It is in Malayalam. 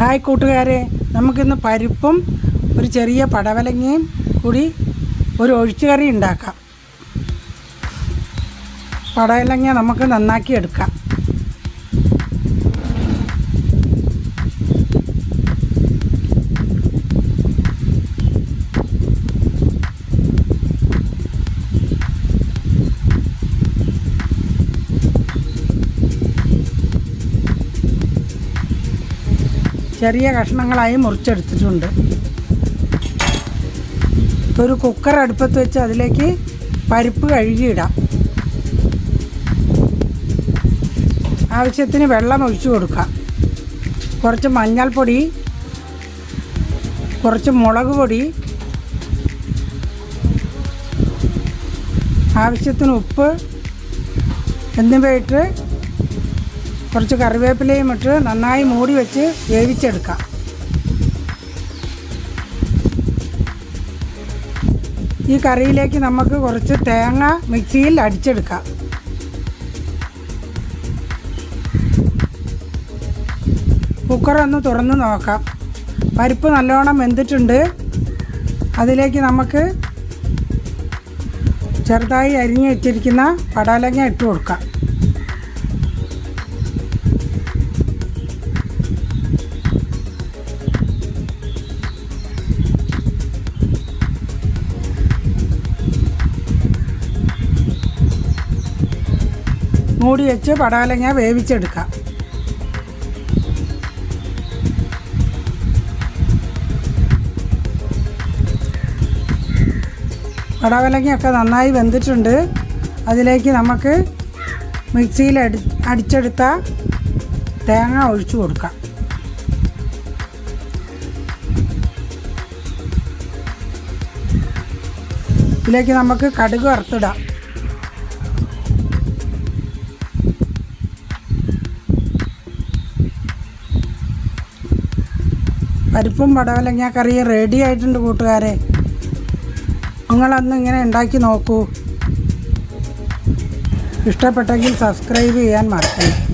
ഹായ് കൂട്ടുകാരെ. നമുക്കിന്ന് പരിപ്പും ഒരു ചെറിയ പടവലങ്ങയും കൂടി ഒരു ഒഴിച്ചുകറി ഉണ്ടാക്കാം. പടവലങ്ങ നമുക്ക് നന്നാക്കി എടുക്കാം. ചെറിയ കഷ്ണങ്ങളായി മുറിച്ചെടുത്തിട്ടുണ്ട്. ഒരു കുക്കർ അടുപ്പത്ത് വെച്ച് അതിലേക്ക് പരിപ്പ് കഴുകിയിടാം. ആവശ്യത്തിന് വെള്ളം ഒഴിച്ചു കൊടുക്കാം. കുറച്ച് മഞ്ഞൾപ്പൊടി കുറച്ച് മുളക് പൊടി ആവശ്യത്തിന് ഉപ്പ് എന്നിവയിട്ട് കുറച്ച് കറിവേപ്പിലയും ഇട്ട് നന്നായി മൂടി വെച്ച് വേവിച്ചെടുക്കാം. ഈ കറിയിലേക്ക് നമുക്ക് കുറച്ച് തേങ്ങ മിക്സിയിൽ അടിച്ചെടുക്കാം. കുക്കറൊന്ന് തുറന്ന് നോക്കാം. പരിപ്പ് നല്ലോണം വെന്തിട്ടുണ്ട്. അതിലേക്ക് നമുക്ക് ചെറുതായി അരിഞ്ഞു വെച്ചിരിക്കുന്ന പടാലങ്ങ ഇട്ട് കൊടുക്കാം. മൂടി വെച്ച് പടവലങ്ങ വേവിച്ചെടുക്കാം. പടവലങ്ങയൊക്കെ നന്നായി വെന്തിട്ടുണ്ട്. അതിലേക്ക് നമുക്ക് മിക്സിയിൽ അടി അടിച്ചെടുത്ത തേങ്ങ ഒഴിച്ചു കൊടുക്കാം. ഇതിലേക്ക് നമുക്ക് കടുക് വറുത്തിടാം. പരിപ്പും പടവലങ്ങ കറിയും റെഡി ആയിട്ടുണ്ട് കൂട്ടുകാരെ. നിങ്ങളന്ന് ഇങ്ങനെ ഉണ്ടാക്കി നോക്കൂ. ഇഷ്ടപ്പെട്ടെങ്കിൽ സബ്സ്ക്രൈബ് ചെയ്യാൻ മറക്കരുത്.